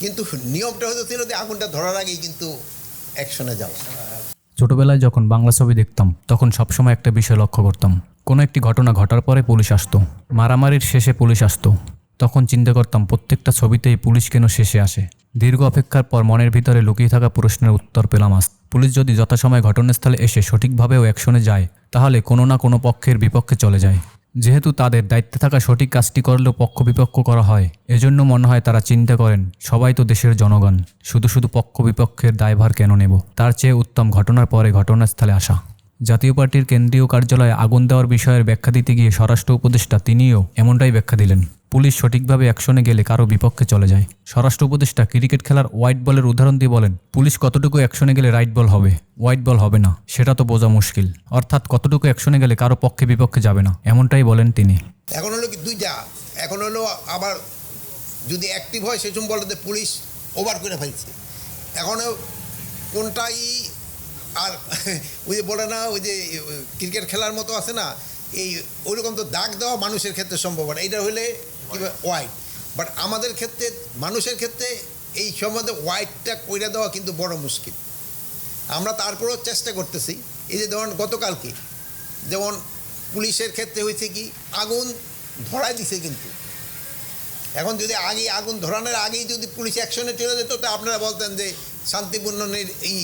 কিন্তু নিয়মটা হয়তো ছিল যে আগুনটা ধরার আগেই কিন্তু অ্যাকশনে যাওয়া ছোটবেলায় যখন বাংলা ছবি দেখতাম, তখন সবসময় একটা বিষয় লক্ষ্য করতাম। কোনো একটি ঘটনা ঘটার পরে পুলিশ আসতো। মারামারির শেষে পুলিশ আসতো। তখন চিন্তা করতাম, প্রত্যেকটা ছবিতেই পুলিশ কেন শেষে আসে? দীর্ঘ অপেক্ষার পর মনের ভিতরে লুকিয়ে থাকা প্রশ্নের উত্তর পেলাম আজ। পুলিশ যদি যথাসময়ে ঘটনাস্থলে এসে সঠিকভাবেও অ্যাকশনে যায়, তাহলে কোনো না কোনো পক্ষের বিপক্ষে চলে যায়। যেহেতু তাদের দায়িত্বে থাকা সঠিক কাজটি করলেও পক্ষ বিপক্ষ করা হয়, এজন্য মনে হয় তারা চিন্তা করেন, সবাই তো দেশের জনগণ, শুধু শুধু পক্ষ বিপক্ষের দায়ভার কেন নেব? তার চেয়ে উত্তম ঘটনার পরে ঘটনাস্থলে আসা। জাতীয় পার্টির কেন্দ্রীয় কার্যালয়ে আগুন দেওয়ার বিষয়ের ব্যাখ্যা দিতে গিয়ে স্বরাষ্ট্র উপদেষ্টা তিনিও এমনটাই ব্যাখ্যা দিলেন। পুলিশ সঠিকভাবে অ্যাকশনে গেলে কারও বিপক্ষে চলে যায়। স্বরাষ্ট্র উপদেষ্টা ক্রিকেট খেলার হোয়াইট বলের উদাহরণ দিয়ে বলেন, পুলিশ কতটুকু অ্যাকশনে গেলে রাইট বল হবে, হোয়াইট বল হবে না, সেটা তো বোঝা মুশকিল। অর্থাৎ কতটুকু অ্যাকশনে গেলে কারও পক্ষে বিপক্ষে যাবে না। এমনটাই বলেন তিনি। এখন হলো কি দুইটা। এখন হলো আবার যদি অ্যাক্টিভ হয় সেসব বলে যে পুলিশ ওভার করে ফেলছে। এখন কোনটাই আর, ওই যে বলে না, ওই যে ক্রিকেট খেলার মতো আছে না এই ওইরকম তো দাগ দেওয়া মানুষের ক্ষেত্রে সম্ভব না। এটা হলে ওয়াইট বাট আমাদের ক্ষেত্রে মানুষের ক্ষেত্রে এই সম্বন্ধে হোয়াইটটা কইরা দেওয়া কিন্তু বড় মুশকিল। আমরা তারপরেও চেষ্টা করতেছি। এই যে ধরুন গতকালকে যেমন পুলিশের ক্ষেত্রে হয়েছে কি আগুন ধরাই দিছে কিন্তু। এখন যদি আগে আগুন ধরানোর আগেই যদি পুলিশ অ্যাকশনে চলে যেত তো আপনারা বলতেন যে শান্তিপূর্ণ এই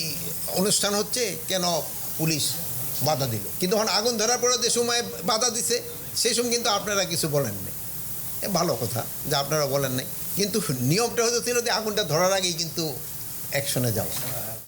অনুষ্ঠান হচ্ছে কেন পুলিশ বাধা দিল। কিন্তু এখন আগুন ধরার পরে যে সময় বাধা দিছে, সেই সময় কিন্তু আপনারা কিছু বলেন নাই। ভালো কথা, যে আপনারা বলেন নাই। কিন্তু নিয়মটা হয়তো ছিল যে আগুনটা ধরার আগেই কিন্তু অ্যাকশনে যাওয়া।